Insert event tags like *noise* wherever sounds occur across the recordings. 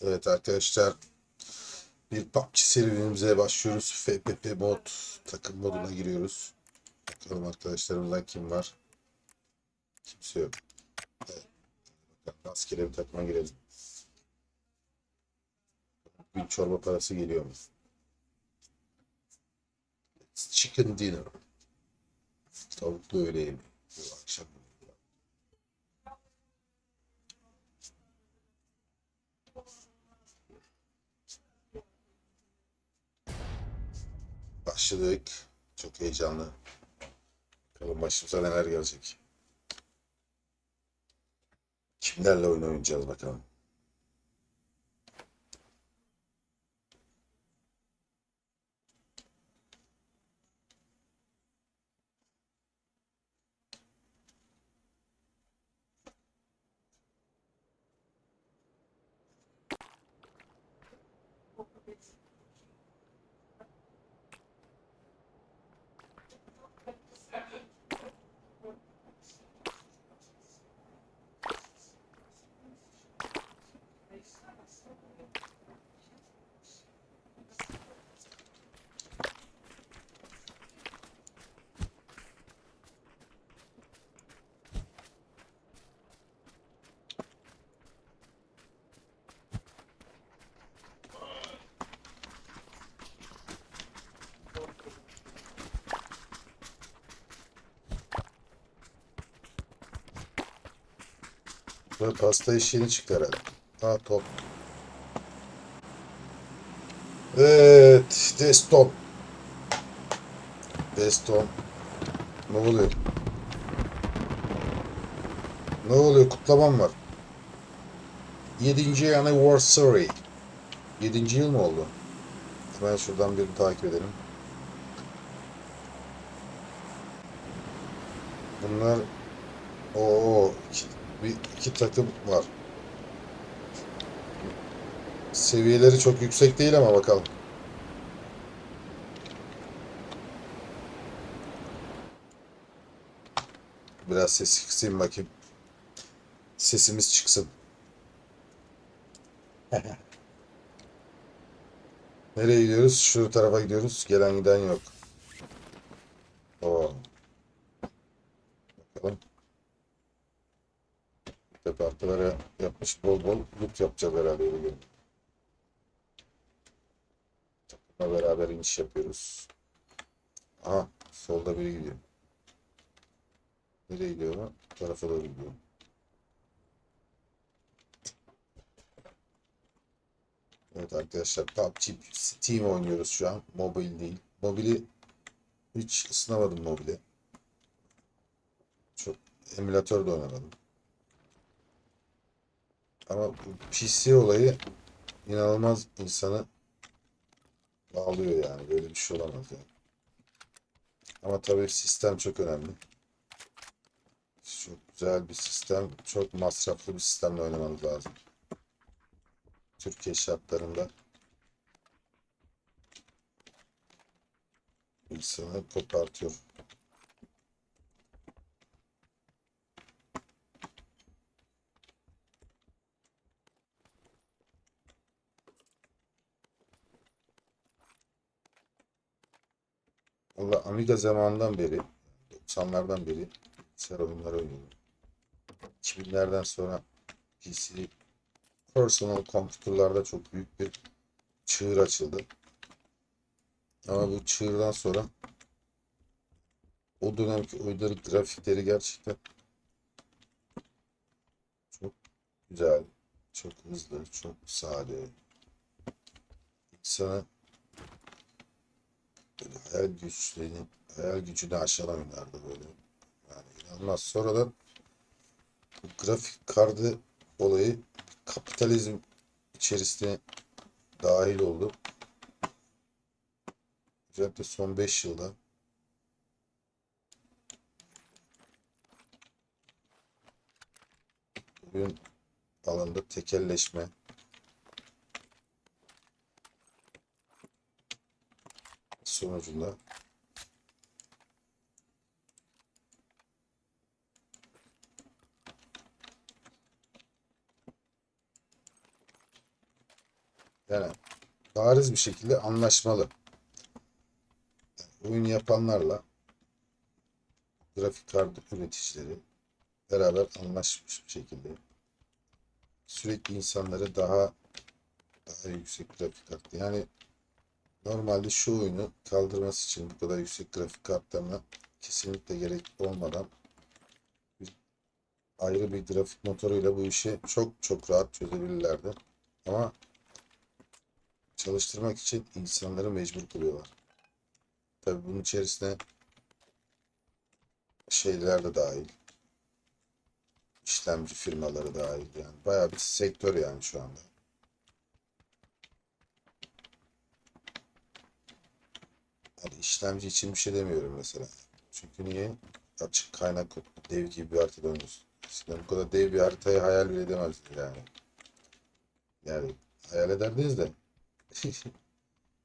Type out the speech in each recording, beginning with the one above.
Evet arkadaşlar bir PUBG serüvenimize başlıyoruz. FPP mod takım moduna giriyoruz. Bakalım arkadaşlarımızdan kim var? Kimse yok. Evet. Rastgele bir takıma girelim. Bir çorba parası geliyor mu? It's chicken dinner. Tavuklu öğle yemeği. Bu akşam Başladık. Çok heyecanlı. Bakalım başımıza neler gelecek. Kimlerle oyun oynayacağız bakalım. Ve pasta işini çıktı herhalde. Ha top. Evet. Deston. Deston. Ne oluyor? Ne oluyor? Kutlamam var. 7. anniversary. 7. yıl mı oldu? Hemen şuradan bir takip edelim. Bunlar o iki, bir, iki takım var. Seviyeleri çok yüksek değil ama bakalım. Biraz sesi kısayım bakayım. Sesimiz çıksın. *laughs* Nereye gidiyoruz? Şu tarafa gidiyoruz. Gelen giden yok. Oo. Bakalım. Departlara yapmış bol bol loot yapacağız herhalde bugün. Takımla beraber iniş yapıyoruz. Aha solda biri gidiyor. Nereye gidiyor? Bu tarafa doğru gidiyor. Evet arkadaşlar PUBG Steam oynuyoruz şu an. Mobil değil. Mobili hiç ısınamadım mobili. Çok emülatör de oynamadım. Ama bu PC olayı inanılmaz insanı bağlıyor yani. Böyle bir şey olamaz yani. Ama tabii sistem çok önemli. Çok güzel bir sistem, çok masraflı bir sistemle oynamanız lazım. Türkiye şartlarında insanı kopartıyor. Amiga zamanından beri, 90'lardan beri bilgisayar oyunları oynuyorum. 2000'lerden sonra PC personal computer'larda çok büyük bir çığır açıldı. Ama bu çığırdan sonra o dönemki oyunların grafikleri gerçekten çok güzel, çok hızlı, çok sade. İnsana hayal güçlerini, hayal gücünü aşan oyunlardı böyle. Yani inanılmaz. Sonradan grafik kartı olayı kapitalizm içerisine dahil oldu. Özellikle son 5 yılda oyun alanında tekelleşme sonucunda Yani bariz bir şekilde anlaşmalı. Oyun yapanlarla grafik kartı üreticileri beraber anlaşmış bir şekilde sürekli insanları daha daha yüksek grafik kartı yani normalde şu oyunu kaldırması için bu kadar yüksek grafik kartlarına kesinlikle gerek olmadan bir ayrı bir grafik motoruyla bu işi çok çok rahat çözebilirlerdi. Ama çalıştırmak için insanları mecbur kılıyorlar. Tabii bunun içerisine şeyler de dahil. İşlemci firmaları dahil yani. Bayağı bir sektör yani şu anda. Hani işlemci için bir şey demiyorum mesela. Çünkü niye? Açık kaynak dev gibi bir haritada oynuyorsun. Eskiden bu kadar dev bir haritayı hayal bile edemezdik yani. Yani hayal ederdiniz de *laughs*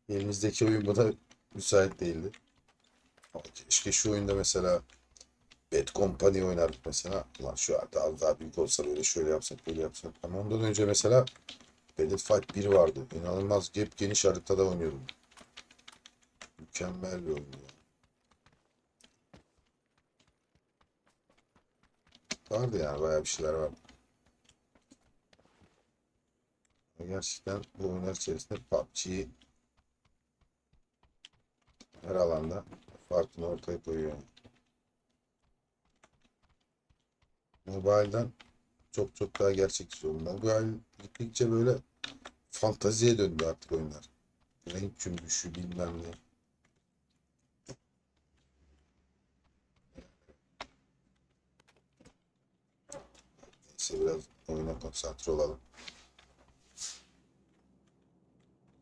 elimizdeki oyun buna müsait değildi. Ama keşke şu oyunda mesela Bad Company oynardık mesela. Ulan şu harita az daha büyük olsa böyle şöyle yapsak böyle yapsak. Ama ondan önce mesela Battlefield 1 vardı. İnanılmaz gep geniş haritada oynuyordum. Mükemmel bir oyun ya. Vardı yani bayağı bir şeyler vardı. Gerçekten bu oyunlar içerisinde PUBG her alanda farkını ortaya koyuyor. Mobile'den çok çok daha gerçekçi oldu. Mobile gittikçe böyle fantaziye döndü artık oyunlar. Renk cümbüşü bilmem ne. Neyse biraz oyuna konsantre olalım.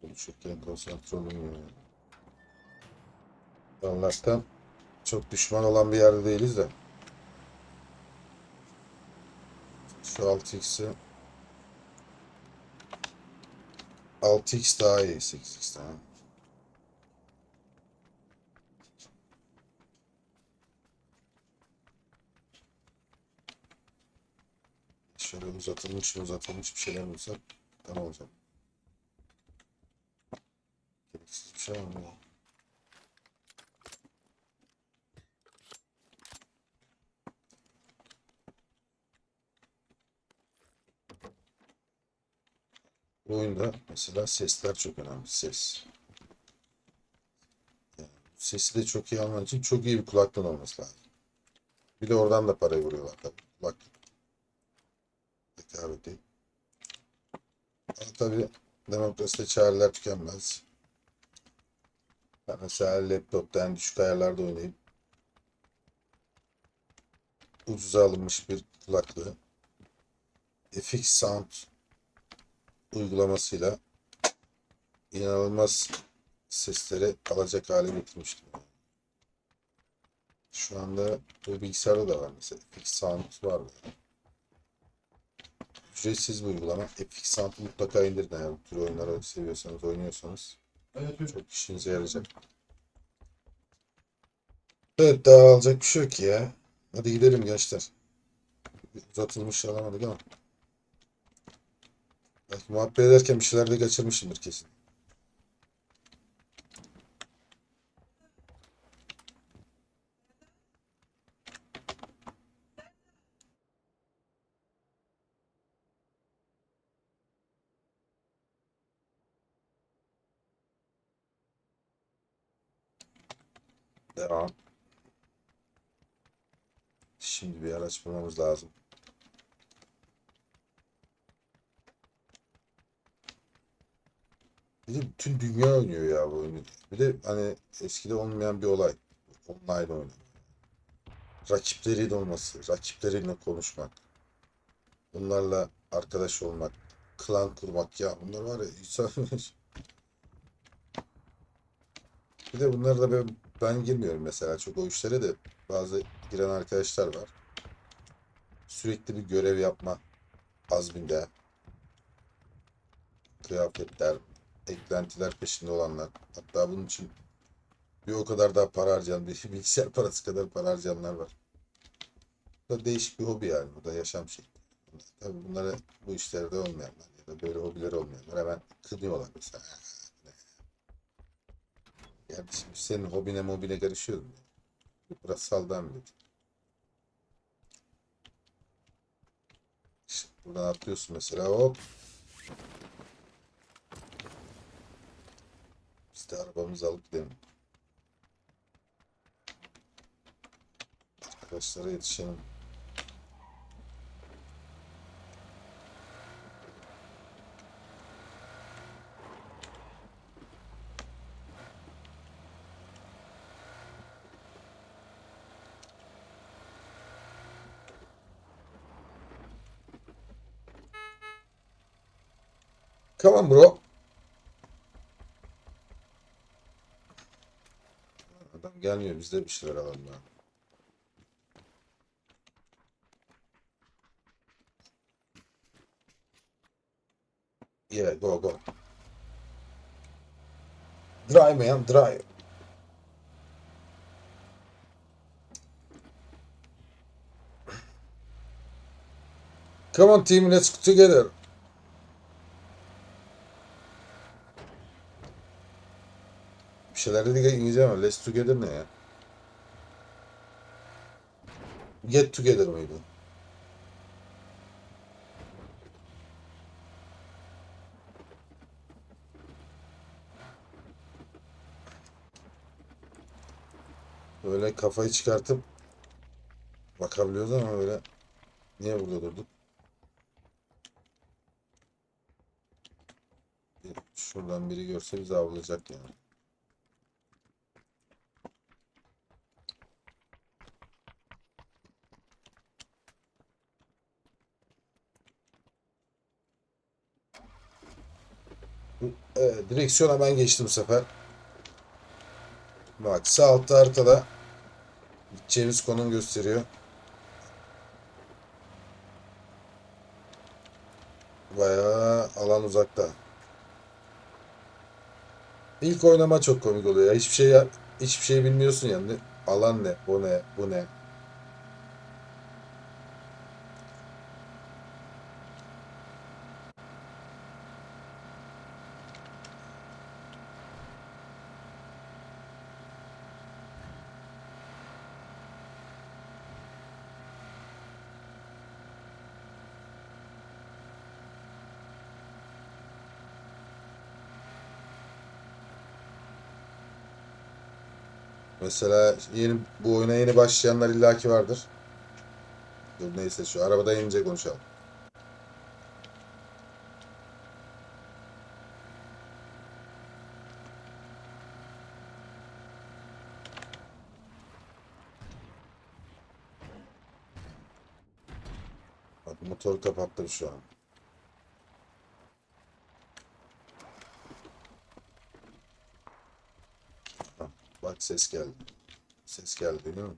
Konuşurken konsantre olunmuyor yani. Allah'tan çok düşman olan bir yerde değiliz de. Şu 6x'i 6x daha iyi 8x'ten. Şöyle uzatılmış uzatılmış bir şeyler bulsak tamam olacak. Gereksiz bir şey olmuyor. Bu oyunda mesela sesler çok önemli. Ses. Yani sesi de çok iyi alman için çok iyi bir kulaklığın olması lazım. Bir de oradan da parayı vuruyorlar tabii. Kulaklık. Rekabet değil. Ama tabii demokraside çareler tükenmez. Ben mesela laptopta en düşük ayarlarda oynayıp ucuza alınmış bir kulaklığı FX Sound uygulamasıyla inanılmaz sesleri alacak hale getirmiştim. Şu anda bu bilgisayarda da var mesela. FX Sound var. Ücretsiz bir uygulama. FX Sound'u mutlaka indirin eğer bu tür oyunları seviyorsanız, oynuyorsanız. Çok işinize yarayacak. Evet daha alacak bir şey yok ya. Hadi gidelim gençler. Uzatılmış alamadık ama. Belki muhabbet ederken bir şeyler de kaçırmışımdır kesin. Devam. Şimdi bir araç bulmamız lazım. Bir de bütün dünya oynuyor ya bu oyunu. Bir de hani eskide olmayan bir olay. Online oyunu. Rakipleriyle olması, rakipleriyle konuşmak. Bunlarla arkadaş olmak, klan kurmak ya bunlar var ya insan *laughs* Bir de bunlar da ben, ben girmiyorum mesela çok o işlere de bazı giren arkadaşlar var. Sürekli bir görev yapma azminde. Kıyafetler, eklentiler peşinde olanlar. Hatta bunun için bir o kadar daha para harcayan, bir *laughs* bilgisayar parası kadar para harcayanlar var. Bu da değişik bir hobi yani. Bu da yaşam şekli. Tabii bunları bu işlerde olmayanlar ya da böyle hobileri olmayanlar hemen kınıyorlar mesela. Yani şimdi senin hobine mobine karışıyorum. ya. Biraz saldan bir. İşte buradan atlıyorsun mesela hop. Biz de arabamızı alıp gidelim. Arkadaşlara yetişelim. Come on bro. Adam gelmiyor. Biz de bir şeyler alalım ya. Yeah, go go. Drive man, drive. Come on team, let's together. Şeyler dedik ya İngilizce ama let's together ne ya? Get together mıydı? Böyle kafayı çıkartıp bakabiliyoruz ama böyle niye burada durduk? Şuradan biri görse bizi avlayacak yani. Evet, direksiyona ben geçtim bu sefer. Bak sağ altta haritada gideceğimiz konum gösteriyor. Bayağı alan uzakta. İlk oynama çok komik oluyor. Hiçbir şey hiçbir şey bilmiyorsun yani. Alan ne? Bu ne? Bu ne? Mesela yeni bu oyuna yeni başlayanlar illaki vardır. Dur neyse şu arabada inince konuşalım. Bak motoru kapattım şu an. Bak ses geldi. Ses geldi değil mi?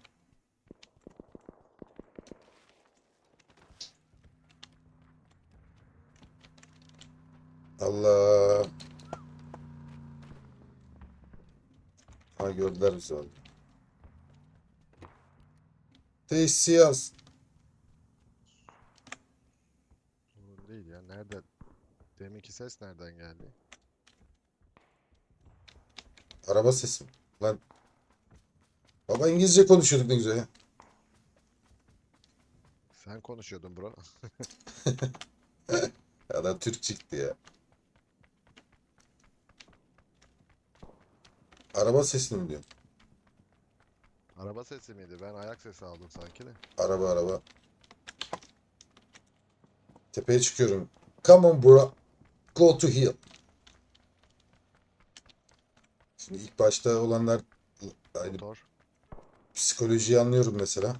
Allah. Ha gördüler bizi orada. Tesiyaz. Sorun değil ya. Nerede? Deminki ses nereden geldi? Araba sesi. Lan. Baba İngilizce konuşuyorduk ne güzel ya. Sen konuşuyordun bro. *laughs* Adam Türk çıktı ya. Araba sesini mi diyor? Araba sesi miydi? Ben ayak sesi aldım sanki de. Araba araba. Tepeye çıkıyorum. Come on bro. Go to hill. Şimdi ilk başta olanlar hani Motor. psikolojiyi anlıyorum mesela.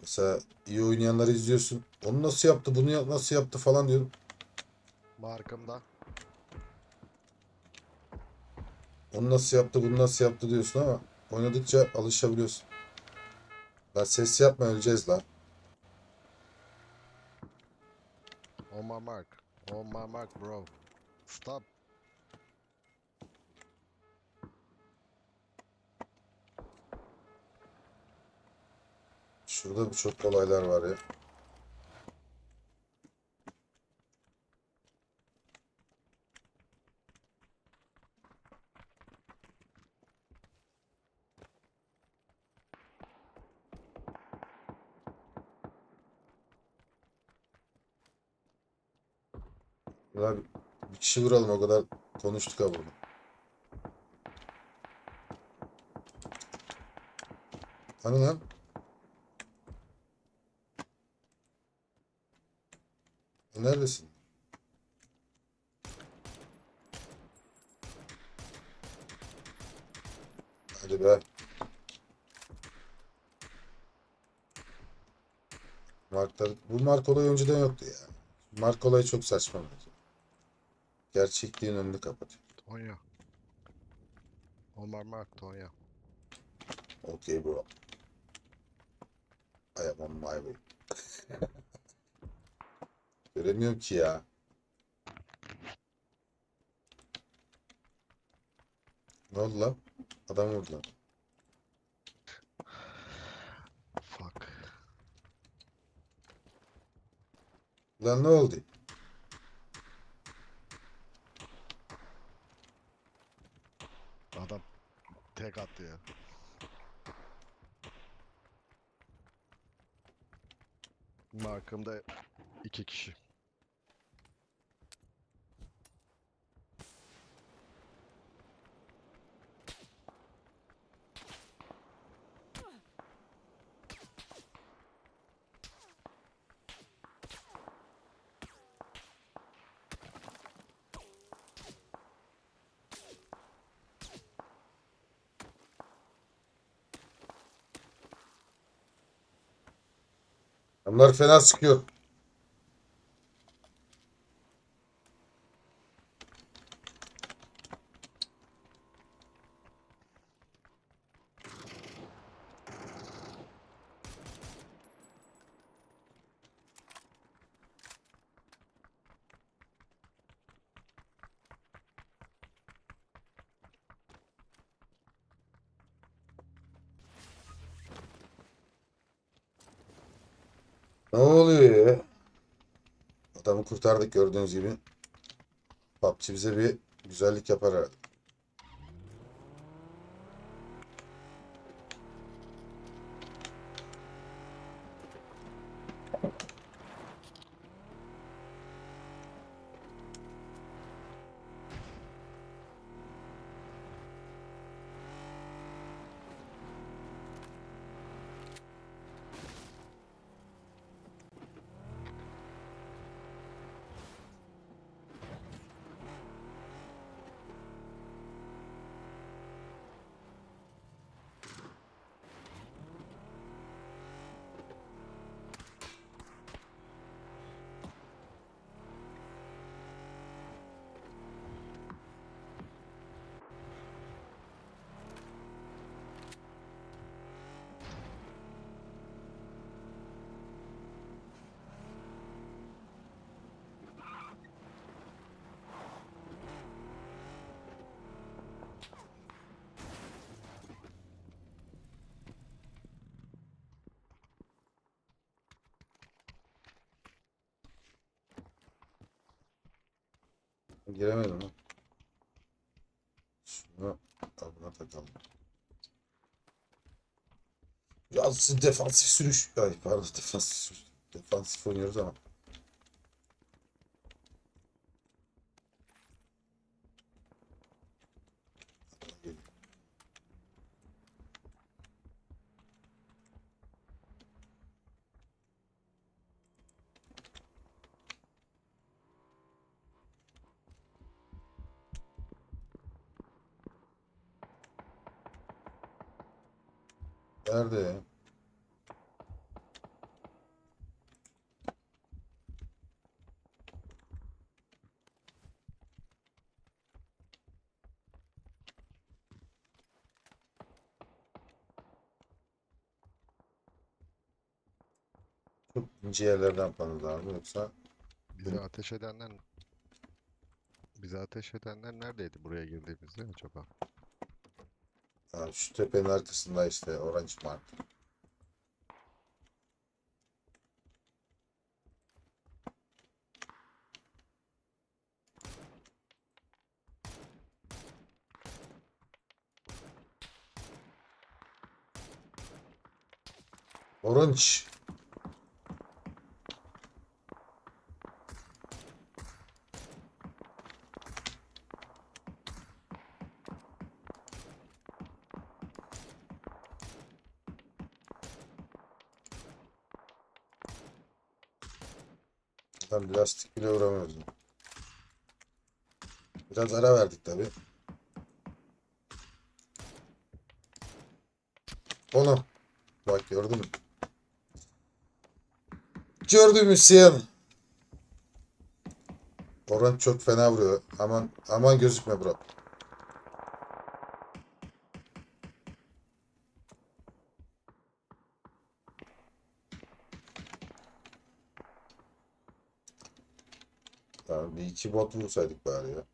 Mesela iyi oynayanları izliyorsun. Onu nasıl yaptı, bunu nasıl yaptı falan diyorum. Markımda. Onu nasıl yaptı, bunu nasıl yaptı diyorsun ama oynadıkça alışabiliyorsun. Lan ses yapma öleceğiz lan. On my mark. On my mark bro. Stop. Şurada çok olaylar var ya. Bir kişi vuralım o kadar konuştuk abi bunu. Hani lan? Neredesin? Hadi be. Marklar, bu mark olayı önceden yoktu ya. Mark olayı çok saçma bence. Gerçekliğin önünü kapatıyor. Tonya. Omar Mark Tonya. Okay bro. I am on my way. *laughs* Göremiyorum ki ya. Ne oldu lan? Adam vurdu lan. Fuck. Lan ne oldu? Adam tek attı ya. Markımda iki kişi. Onlar fena sıkıyor. Ne oluyor ya? Adamı kurtardık gördüğünüz gibi. PUBG bize bir güzellik yapar herhalde. Giremedim ha. Şunu kabına takalım. Ya defansif sürüş. Ay pardon *laughs* defansif sürüş. Defansif oynuyoruz ama. Nerede ya? Çok ince yerlerden yapmanız lazım yoksa Bize ateş edenler bize ateş edenler neredeydi buraya girdiğimizde acaba? ha, şu tepenin arkasında işte Orange Mark. Orange. Tam lastik bile vuramıyoruz. Biraz ara verdik tabi. Onu. Bak gördün mü? Gördün mü Siyan? Orhan çok fena vuruyor. Aman aman gözükme bro. İki bot vursaydık bari ya.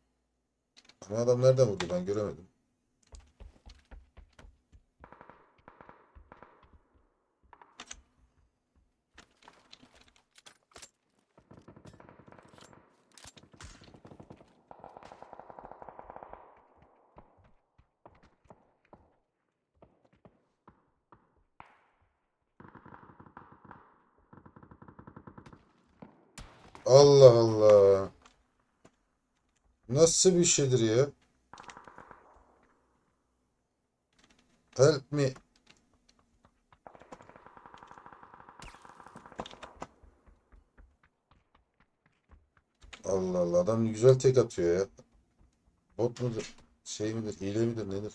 Ama adam nereden vurdu ben göremedim. Allah Allah. Nasıl bir şeydir ya? Help me. Allah Allah adam güzel tek atıyor ya. Bot mudur? Şey midir? Hile midir? Nedir?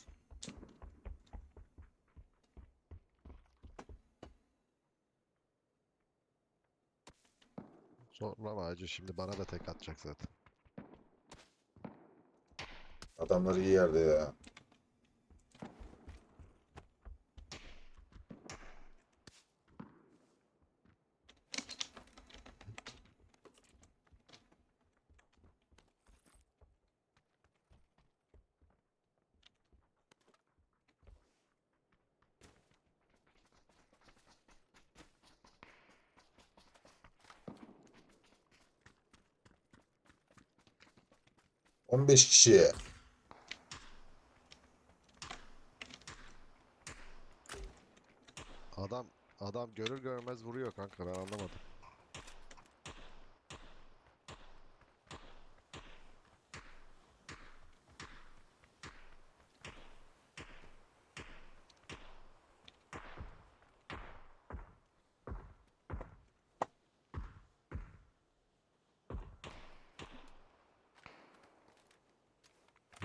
Sonra acı şimdi bana da tek atacak zaten. Adamlar iyi yerde ya. On beş kişiye. Adam adam görür görmez vuruyor kanka ben anlamadım.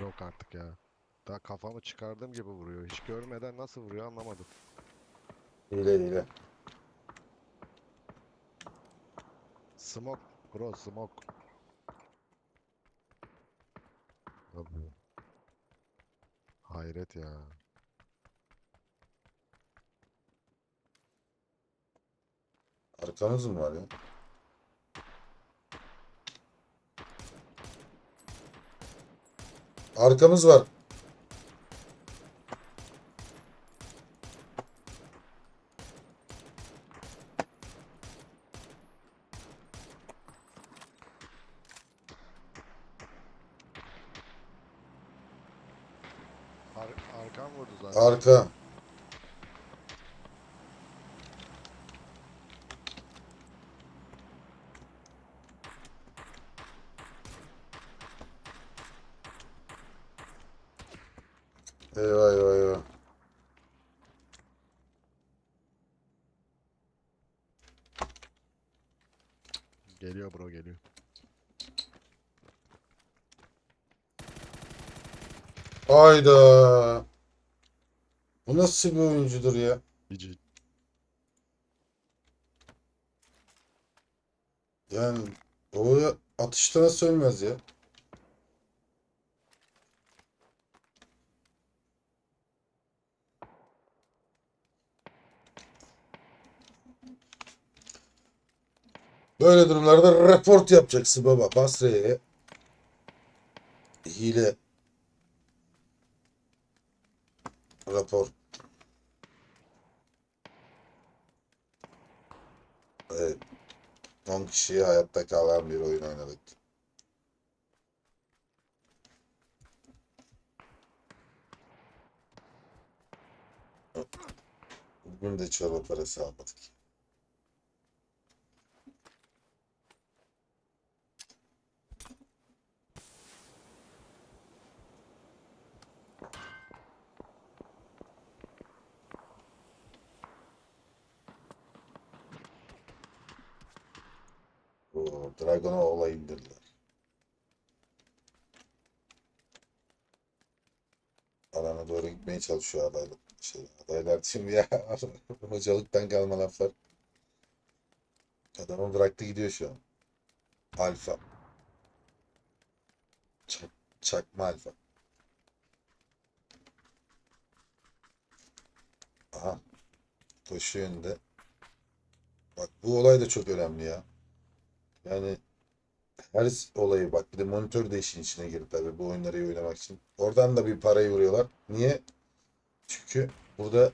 Yok artık ya. Daha kafamı çıkardığım gibi vuruyor. Hiç görmeden nasıl vuruyor anlamadım. Hile hile. Smoke bro smoke. Abi. Hayret ya. Arkamız mı var ya? Arkamız var. Vurdu zaten. Arka. Eyvah eyvah eyvah. Geliyor bro geliyor. Hayda. Nasıl bir oyuncudur ya? Hiç Yani o atışta nasıl ölmez ya? Böyle durumlarda report yapacaksın baba Basra'ya. Hile. Rapor. Evet. 10 kişiyi hayatta kalan bir oyun oynadık. Bugün de çorba parası almadık. Oo, Dragon'a olay indirdiler. Alana doğru gitmeye çalışıyor adaylar. Şey, adaylar şimdi ya *laughs* hocalıktan kalma laflar. Adamı bıraktı gidiyor şu an. Alfa. Çak, çakma alfa. Aha. Koşuyor önünde. Bak bu olay da çok önemli ya. Yani her olayı bak bir de monitör de işin içine girdi tabii bu oyunları oynamak için. Oradan da bir parayı vuruyorlar. Niye? Çünkü burada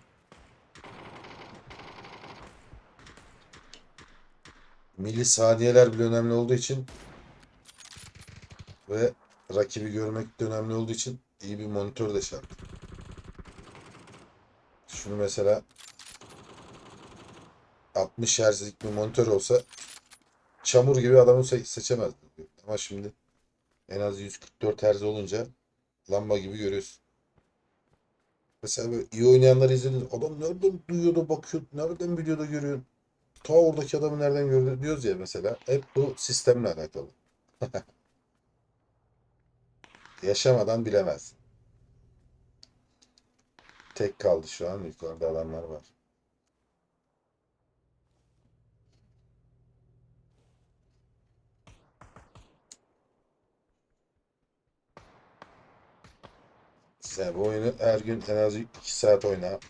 milisaniyeler bile önemli olduğu için ve rakibi görmek de önemli olduğu için iyi bir monitör de şart. Şunu mesela 60 Hz'lik bir monitör olsa çamur gibi adamı se seçemez. Ama şimdi en az 144 Hz olunca lamba gibi görüyorsun. Mesela böyle iyi oynayanları izlediniz. Adam nereden duyuyor da bakıyor, nereden biliyor da görüyor. Ta oradaki adamı nereden gördü diyoruz ya mesela. Hep bu sistemle alakalı. *laughs* Yaşamadan bilemez. Tek kaldı şu an. Yukarıda adamlar var. Sen bu oyunu her gün en az 2 saat oyna.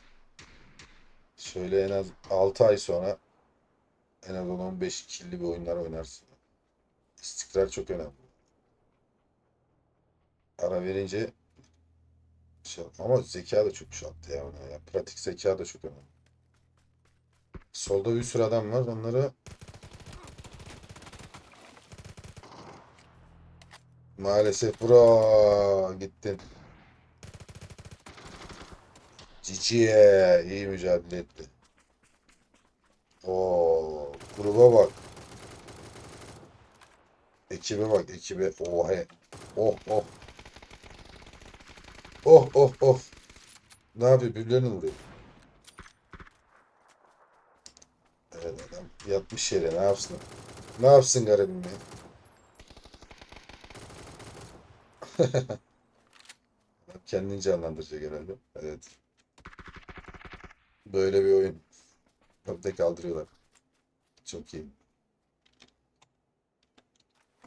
Şöyle en az 6 ay sonra en az 10-15 killi bir oyunlar oynarsın. İstikrar çok önemli. Ara verince şey, ama zeka da çok şart ya ona ya. Pratik zeka da çok önemli. Solda bir sürü adam var. Onları maalesef bro gittin. Cici'ye iyi mücadele etti. Oo, gruba bak. Ekibe bak, ekibe. Oh, he. Oh, oh. Oh, oh, oh. Ne yapıyor? Birbirlerini vuruyor. Evet adam yatmış yere ne yapsın? Ne yapsın garibim ya? *laughs* Kendini canlandıracak herhalde. Evet. Böyle bir oyun. Topta kaldırıyorlar. Çok iyi.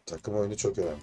Takım oyunu çok önemli.